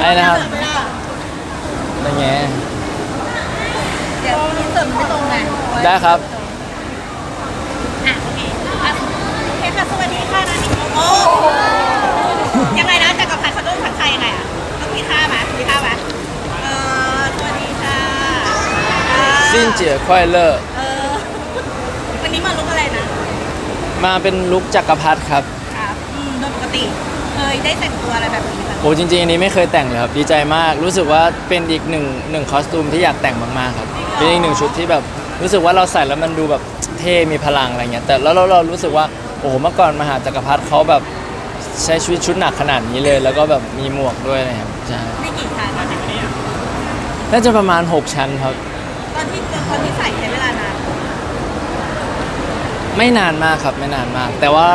ไอ้นะครับไม่ได้อะไรเงี้ยเดี๋ยวนี้เสริมไม่ตรงไงได้ครับ อะโอเคอะโอเคค่ะสวัสดีค่ะนานิโอ้ยังไงนะจักรพันธ์เขาต้องทักทายยังไงอะต้องมีท่าไหมมีท่าไหมเออสวัสดีค่ะเออสิ้นเจียควายเลอร์เออวันนี้มาลุกอะไรนะมาเป็นลุคจักรพรรดิครับครับอืมโดยปกติ เคยได้แต่งตัวอะไรแบบนี้ไหมโอ้จริงๆอันนี้ไม่เคยแต่งเลยครับดีใจมากรู้สึกว่าเป็นอีกหนึ่งหนึ่งคอสตูมที่อยากแต่งมากๆครับเป็นอีกหนึ่งชุดที่แบบรู้สึกว่าเราใส่แล้วมันดูแบบเท่มีพลังอะไรเงี้ยแต่แล้วเราเรารู้สึกว่าโอ้โหเมื่อก่อนมหาจักรพรรดิเขาแบบใช้ชีวิตชุดหนักขนาดนี้เลย แล้วก็แบบมีหมวกด้วยนะครับใช่ไม่กี่ครั้งอะน่าจะประมาณ 6 ชั้นครับ ตอนที่ตอนที่ใส่ใช้เวลานานไม่นานมากครับไม่นานมาก แต่ว่า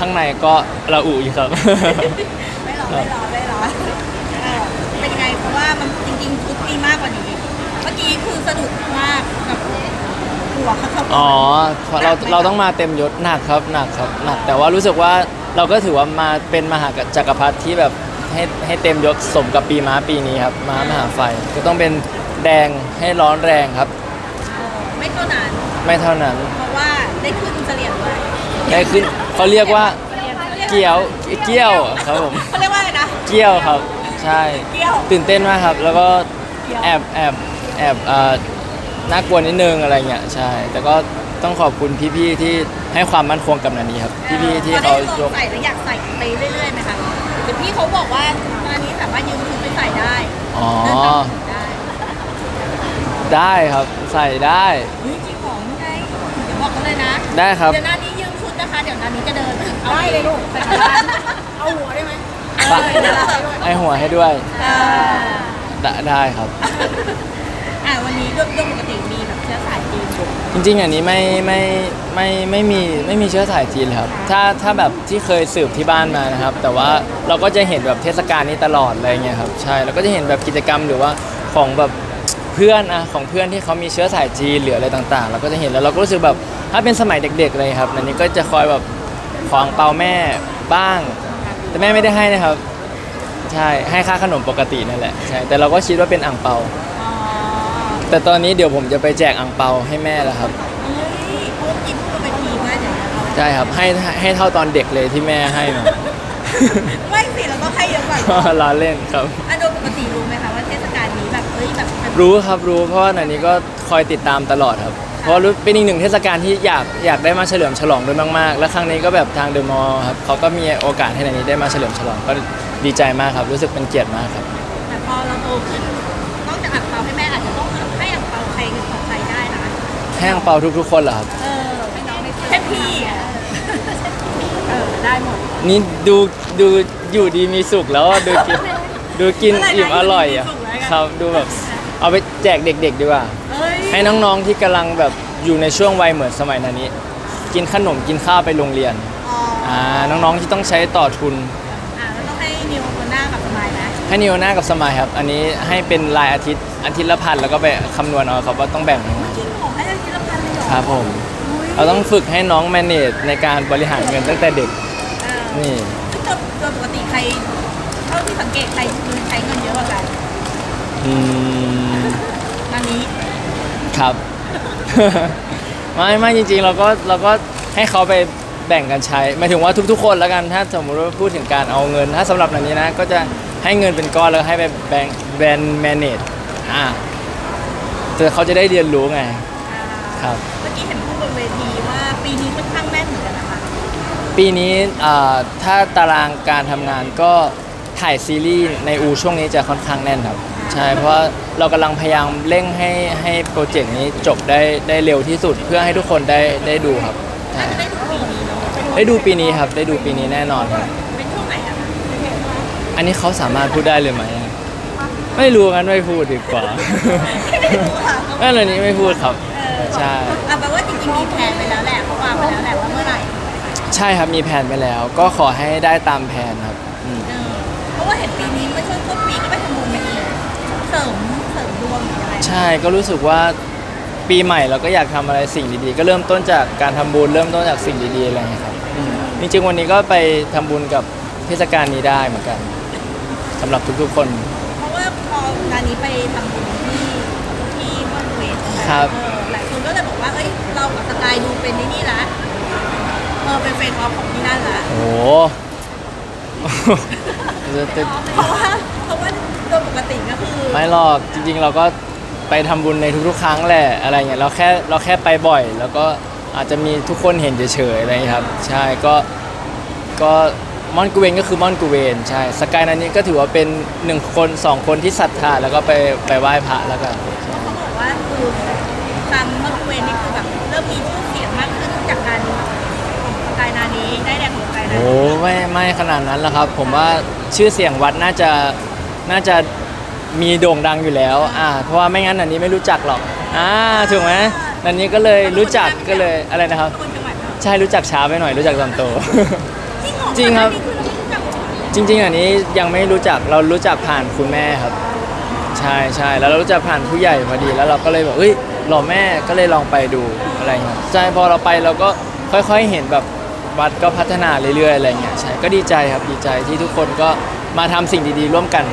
ข้างในก็ระอุอยู่ครับ ไม่รอไม่รอไม่รอเออเป็นยังไงเพราะว่ามันจริงๆชุดมีมากกว่านี้ เมื่อกี้คือสะดุดมากกับหัวเขาเขาอ๋อเพราะเราเราต้องมาเต็มยศหนักครับหนักครับหนัก แต่ว่ารู้สึกว่าเราก็ถือว่ามาเป็นมหาจักรพรรดิที่แบบให้ให้เต็มยศสมกับปีม้าปีนี้ครับม้ามหาไฟก็ต้องเป็นแดงให้ร้อนแรงครับไม่เท่านั้นไม่เท่านั้นเพราะว่าได้ขึ้นเฉลี่ยด้วยได้ขึ้นเขาเรียกว่าเกี้ยวเกี้ยวครับผมเขาเรียกว่าอะไรนะ เกี้ยวครับ ใช่เกี้ยว ตื่นเต้นมากครับ แล้วก็แอบแอบแอบเอ่อน่ากลัวนิดนึงอะไรเงี้ยใช่ แต่ก็ต้องขอบคุณพี่ๆที่ให้ความมั่นคงกับนันนี้ครับ พี่ๆที่เขาพอได้ลยองกใส่แล้วอยากใส่ไปเรื่อยๆไหมคะหรือพี่เขาบอกว่าตอนนี้สามารถยืมชุดไปใส่ได้อ๋อ เดินตามถนนได้ได้ครับ ใส่ได้ เฮ้ยจริงของไงเดี๋ยวบอกกันเลยนะได้ครับ เดี๋ยวนานี้ยืมชุด นะคะ เดี๋ยวนานี้จะเดินเอาได้เลยลูกใส่กระดานเอาหัวได้ไหมปะไอหัวให้ด้วยเออได้ได้ครับ อ่าวันนี้ด้วยด้วยปกติมีแบบเชื้อสายจีนอยู่จริงๆ อันนี้ไม่ไม่ไม่ไม่มีไม่มีเชื้อสายจีนเลยครับ ถ้าถ้าแบบที่เคยสืบที่บ้านมานะครับ แต่ว่าเราก็จะเห็นแบบเทศกาลนี้ตลอดอะไรเงี้ยครับ ใช่แล้วก็จะเห็นแบบกิจกรรมหรือว่าของแบบเพื่อนอะของเพื่อนที่เขามีเชื้อสายจีนหรืออะไรต่างๆ เราก็จะเห็นแล้วเราก็รู้สึกแบบถ้าเป็นสมัยเด็กๆเลยครับอันนี้ก็จะคอยแบบของเปาแม่บ้าง แต่แม่ไม่ได้ให้นะครับ ใช่ให้ค่าขนมปกตินั่นแหละใช่แต่เราก็คิดว่าเป็นอ่างเปา อ๋อแต่ตอนนี้เดี๋ยวผมจะไปแจกอ่างเปาให้แม่แล้วครับเฮ้ยพูดกินพูดไปทีว่าเดี๋ยวเราใช่ครับให้ให้เท่าตอนเด็กเลยที่แม่ให้มา ไม่สิเราต้องให้เยอะกว่า ล้อเล่นครับอะโดย ปกติรู้ไหมคะว่าเทศกาลนี้แบบเฮ้ยแบบมันรู้ครับรู้เพราะว่าอันนี้ก็คอยติดตามตลอดครับ เพราะรู้เป็นอีกหนึ่งเทศกาลที่อยากอยากได้มาเฉลิมฉลองด้วยมากๆ และครั้งนี้ก็แบบทางเดอะมอลล์ครับเขาก็มีโอกาสให้ในนี้ได้มาเฉลิมฉลองก็ดีใจมากครับ รู้สึกเป็นเกียรติมากครับ แต่พอเราโตขึ้นนอกจากอ่างเปาให้แม่อาจจะต้องให้อ่างเปาใครของใครได้นะให้อ่างเปาทุกๆคนเหรอครับ เออให้น้องไม่แค่พี่อะเออได้หมดนี่ดูดูอยู่ดีมีสุขแล้วอะดูกิน ดูกินอิ่มอร่อยอะครับดูแบบเอาไปแจกเด็ก ๆ ดีกว่าเอ้ยให้น้องๆที่กำลังแบบอยู่ในช่วงวัยเหมือนสมัยนั้นนี้ กินขนมกินข้าวไปโรงเรียนอ๋ออ่าน้องๆที่ต้องใช้ต่อทุนอ่าแล้วต้องให้นิวคนหน้ากับสมายนะให้นิวหน้ากับสมัยครับ อันนี้ให้เป็นรายอาทิตย์อาทิตย์ละพันแล้วก็ไปคำนวณเอาครับว่าต้องแบ่งยังไงจริงเหรอให้อาทิตย์ละพันเลยเหรอครับผมอุ๊ยเราต้องฝึกให้น้องแมネจในการบริหารเงินตั้งแต่เด็กเออนี่ซึ่งโดยโดยปกติใคร เท่าที่สังเกตใครคือใช้เงินเยอะกว่ากันอืมอันนี้ครับ ไม่ไม่จริงๆ เราก็เราก็ให้เขาไปแบ่งกันใช้หมายถึงว่าทุกๆ คนแล้วกันถ้าสมมติว่าพูดถึงการเอาเงิน ถ้าสำหรับอันนี้นะ ก็จะให้เงินเป็นก้อนแล้วให้ไปแบ่งแบนแมเนจอ่าแต่เขาจะได้เรียนรู้ไงครับ เมื่อกี้เห็นพูดบนเวทีว่าปีนี้ค่อนข้างแม่นเหมือนกันนะคะปีนี้อ่าถ้าตารางการทำงานก็ ถ่ายซีรีส์ในอูช่วงนี้จะค่อนข้างแน่นครับ ใช่เพราะว่าเรากำลังพยายามเร่งให้ให้โปรเจกต์นี้จบได้ได้เร็วที่สุดเพื่อให้ทุกคนได้ได้ดูครับใช่น่าจะได้ดูปีนี้เนาะได้ดูปีนี้ครับ ได้ดูปีนี้แน่นอนครับ เป็นช่วงไหนอะคะอันนี้เขาสามารถพูดได้เลยไหมไม่รู้งั้นไม่พูดดีกว่า ไม่ได้ดูค่ะไม่เรื่องนี้ไม่พูดครับเออใช่อะแปลว่าจริงๆมีแผนไปแล้วแหละเขาวางไปแล้วแหละว่าเมื่อไหร่ใช่ครับมีแผนไปแล้ว ก็ขอให้ได้ตามแผนครับอืม เออเพราะ ว่าเห็นปีนี้เมื่อช่วงต้นปีก็ไปทำบุญมาอีกเสริมเสริมดวงหรืออะไรใช่ก็รู้สึกว่าปีใหม่เราก็อยากทำอะไรสิ่งดีๆ ก็เริ่มต้นจากการทำบุญเริ่มต้นจากสิ่งดีๆอะไรอย่างเงี้ยครับอืมจริงๆวันนี้ก็ไปทำบุญกับเทศกาลนี้ได้เหมือนกันสำหรับทุกๆคน เพราะว่าพองานนี้ไปทำบุญที่ที่บ้านเวทนะครับ เออหลายคนก็เลยบอกว่าเอ้ยเรากับสกายดูเป็นนี่นี่ละเออเป็นเฟนออฟของที่นั่นละโอ้โห จะจะเพราะว่าเพราะว่าโดยปกติก็คือไม่หรอกจริง ๆ เราก็ไปทำบุญในทุกๆ ครั้งแหละอะไรเงี้ยเราแค่เราแค่ไปบ่อย แล้วก็อาจจะมีทุกคนเห็นเฉยๆอะไรเงี้ยครับ ใช่ก็ก็มอนกูเวนก็คือมอนกูเวนใช่สกายนันนี้ก็ถือว่าเป็นหนึ่งคนสองคนที่ศรัทธาแล้วก็ไปไปไหว้พระแล้วกัน เขาบอกว่าคือ ไม่ไม่ขนาดนั้นหรอกครับ ผมว่าชื่อเสียงวัดน่าจะน่าจะมีโด่งดังอยู่แล้วอ่าเพราะว่าไม่งั้นอันนี้ไม่รู้จักหรอกอ่าถูกไหมอันนี้ก็เลยรู้จักก็เลยอะไรนะครับคนจังหวัดเราใช่รู้จักช้าไปหน่อยรู้จักตอนโต จริงเหรอจริงครับก่อนหน้านี้คือเราไม่รู้จักเหรอจริง ๆ อันนี้ยังไม่รู้จักเรารู้จักผ่านคุณแม่ครับ ใช่ใช่แล้วเรารู้จักผ่านผู้ใหญ่พอดีแล้วเราก็เลยแบบเอ้ยหล่อแม่ก็เลยลองไปดูอะไรเงี้ยใช่พอเราไปเราก็ค่อยๆเห็นแบบ วัดก็พัฒนาเรื่อยๆอะไรเงี้ยใช่ก็ดีใจครับดีใจที่ทุกคนก็มาทำสิ่งดีๆ ร่วมกัน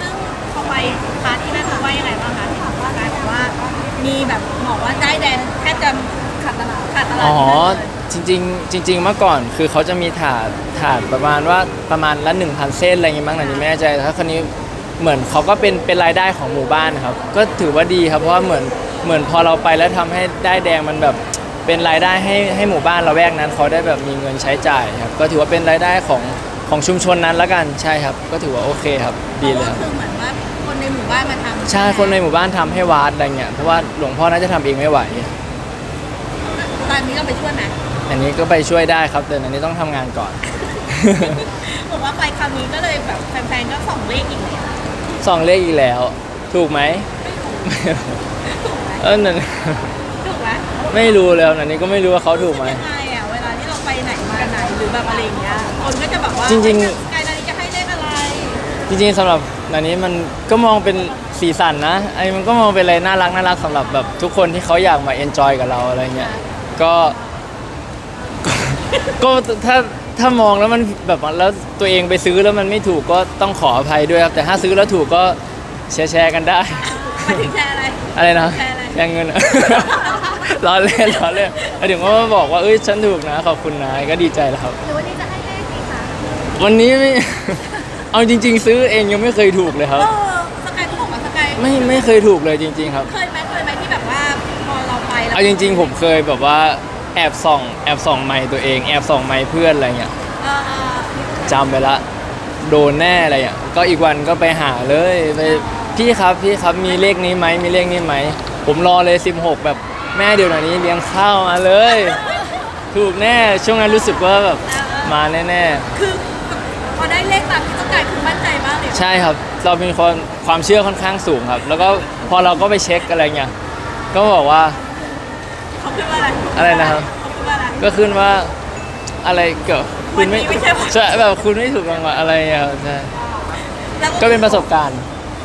ซึ่งพอไปพาร์ทที่นั่นเขาว่ายังไงบ้างคะที่บอกว่ากายบอกว่ามีแบบบอกว่าได้แดงแทบจะขาดตลาดขาดตลาดอ๋อ ที่นั่นเลยจริงๆจริง ๆ เมื่อก่อนคือเขาจะมีถาดถาดประมาณว่าประมาณละ1,000 เส้นอะไรเงี้ยบ้างนะนี่ไม่แน่ใจแต่ถ้าคนนี้เหมือนเขาก็เป็นเป็นรายได้ของหมู่บ้านนะครับ ก็ถือว่าดีครับเพราะว่าเหมือนเหมือนพอเราไปแล้วทำให้ได้แดงมันแบบ เป็นรายได้ให้ให้หมู่บ้านเราแวกนั้นเขาได้แบบมีเงินใช้จ่ายครับก็ถือว่าเป็นรายได้ของของชุมชนนั้นละกันใช่ครับ ก็ถือว่าโอเคครับดีเลยครับคือเหมือนว่าคนในหมู่บ้านมาทำใช่คนในหมู่บ้านทำให้วัดอะไรเงี้ยเพราะว่าหลวงพ่อน่าจะทำเองไม่ไหว ตอนนี้เราไปช่วยไหมอันนี้ก็ไปช่วยได้ครับแต่อันนี้ต้องทำงานก่อน บอกว่าไปคราวนี้ก็เลยแบบแฟนๆก็ส่องเลขอีกแล้วส่องเลขอีกแล้ว ถูกไหมถูกไหม เออนั่นถูก ไหมไม่รู้เลยครับอันนี้ก็ไม่รู้ว่าเขาถูกไหม ยังไงอะเวลาที่เราไปไหนมาไหนหรือแบบอะไรอย่างเงี้ยคนก็จะแบบว่าจริงๆๆกายนานี้จะให้เลขอะไรจริงๆสำหรับอันนี้มันก็มองเป็นสีสันนะไอ้มันก็มองเป็นอะไรน่ารักน่ารักสำหรับแบบทุกคนที่เขาอยากมาเอนจอยกับเราอะไรเงี้ยก็ก็ก็ถ้าถ้ามองแล้วมันแบบว่าแล้วตัวเองไปซื้อแล้วมันไม่ถูกก็ต้องขออภัยด้วยครับแต่ถ้าซื้อแล้วถูกก็แชร์แชร์กันได้ มาถึงแชร์อะไรอะไรนะแชร์อะไร แชร์เงินอะ ล้อเล่นล้อเล่นหมายถึงว่ามาบอกว่าเอ้ยฉันถูกนะขอบคุณนะก็ดีใจแล้วครับ หรือวันนี้จะให้เลขดีคะวันนี้ไม่ เอาจริง ๆ ซื้อเองยังไม่เคยถูกเลยครับเออสกายก็บอกว่าสกายไม่ไม่เคยถูกเลยจริง ๆ ครับ เคยไหมเคยไหมที่แบบว่าพอเราไปแล้วเอาจริง ๆ ผมเคยแบบว่าแอบส่องแอบส่องไมค์ตัวเองแอบส่องไมค์เพื่อนอะไรเงี้ยเออเออจำไปละโดนแน่อะไรอะก็อีกวันก็ไปหาเลยไปพี่ครับพี่ครับมีเลขนี้ไหมมีเลขนี้ไหมผมรอเลย 16 แบบ แม่เดี๋ยวนี้เลี้ยงข้าวมาเลย ถูกแน่ช่วงนั้นรู้สึกว่าแบบมาแน่คือพอได้เลขตามที่สกายคือมั่นใจมากเลยๆ ใช่ครับ เราเป็นคนความเชื่อค่อนข้างสูงครับ แล้วก็พอเราก็ไปเช็คอะไรเงี้ยก็บอกว่า เขาพูดว่าอะไรอะไรนะครับ เขาพูดว่าอะไร ก็ขึ้นว่าอะไรเกี่ยวคุณไม่วันนี้ไม่ใช่วัน ใช่แบบคุณไม่ถูกรางวัลอะไรเงี้ยครับใช่แล้วก็เป็นประสบการณ์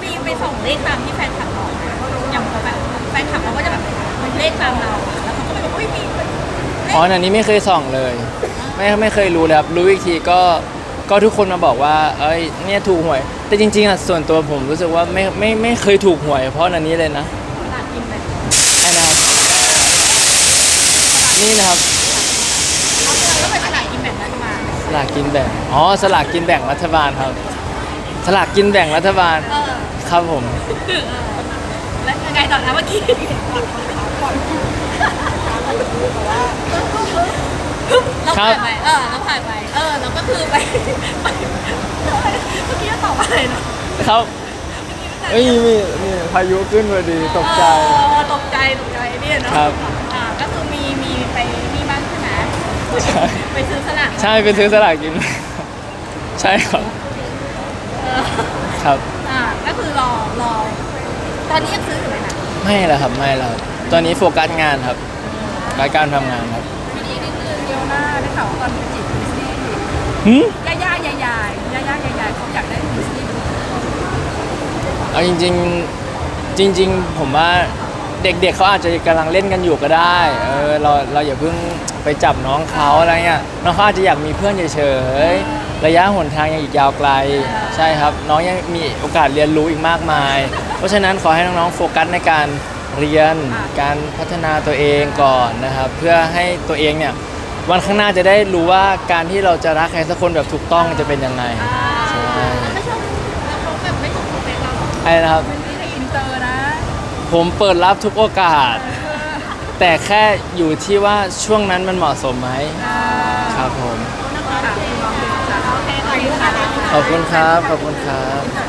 มีไปส่องเลขตามที่แฟนคลับ ขตามเราอะแล้วเขาก็ไปบอกอุ้ยมีเลขอ๋ออันนี้ไม่เคยส่องเลย ไม่ไม่เคยรู้เลยครับ รู้อีกทีก็ก็ทุกคนมาบอกว่า เอ้ยเนี่ยถูกหวย แต่จริงๆอะส่วนตัวผมรู้สึกว่าไม่ไม่ไม่เคยถูกหวย เพราะอันนี้เลยนะตลาดกินแบบไอ้นะครับนี่นะครับเขาก็ไปตลาดกินแบบนั้นมาสลากกินแบ่งอ๋อสลากกินแบ่งรัฐบาลครับ สลากกินแบ่งรัฐบาลเออครับผม แล้วยังไงต่อนะเมื่อกี้ เราผ่านไป เออ เราผ่านไป เออ เราก็คือไปไปเมื่อกี้จะตอบอะไรนะ ครับเอ้ยมีมีพายุขึ้นพอดีตกใจ เออตกใจตกใจเนี่ยเนาะครับอ่าก็คือมีมีไปนี่บ้างใช่ไหมใช่ ไปซื้อสลากใช่ไปซื้อสลากกินแบ่งใช่ครับเออครับ อ่าก็คือรอรอตอนนี้ยังซื้ออยู่ไหมคะไม่แล้วครับไม่แล้วครับ ตอนนี้โฟกัสงานครับรายการทำงานครับทีนี้นิดนึงเดียวหน้าได้ข่าวว่าตอนไปจีบดิสนีย์หืมย่าย่าใหญ่ใหญ่ย่าย่าใหญ่ใหญ่เขาอยากได้ดิสนีย์เอาจริง ๆ จริง ๆ ผมว่าเด็กๆเขาอาจจะกำลังเล่นกันอยู่ก็ได้ เออเราเราอย่าเพิ่งไปจับน้องเขาอะไรเงี้ยน้องเขาอาจจะอยากมีเพื่อนเฉยๆระยะหนทางยังอีกยาวไกล ใช่ครับ น้องยังมีโอกาสเรียนรู้อีกมากมาย เพราะฉะนั้นขอให้น้องๆโฟกัสในการ เรียนการพัฒนาตัวเองก่อนนะครับ เพื่อให้ตัวเองเนี่ยวันข้างหน้าจะได้รู้ว่าการที่เราจะรักใครสักคนแบบถูกต้องจะเป็นยังไงใช่ไม่ชอบแล้วเขาแบบไม่ถูกสเปคเราไอ้นะครับเป็นที่ในอินเตอร์นะ ผมเปิดรับทุกโอกาส แต่แค่อยู่ที่ว่าช่วงนั้นมันเหมาะสมไหมครับผมโอเคขอบคุณค่ะขอบคุณครับ ขอบคุณครับ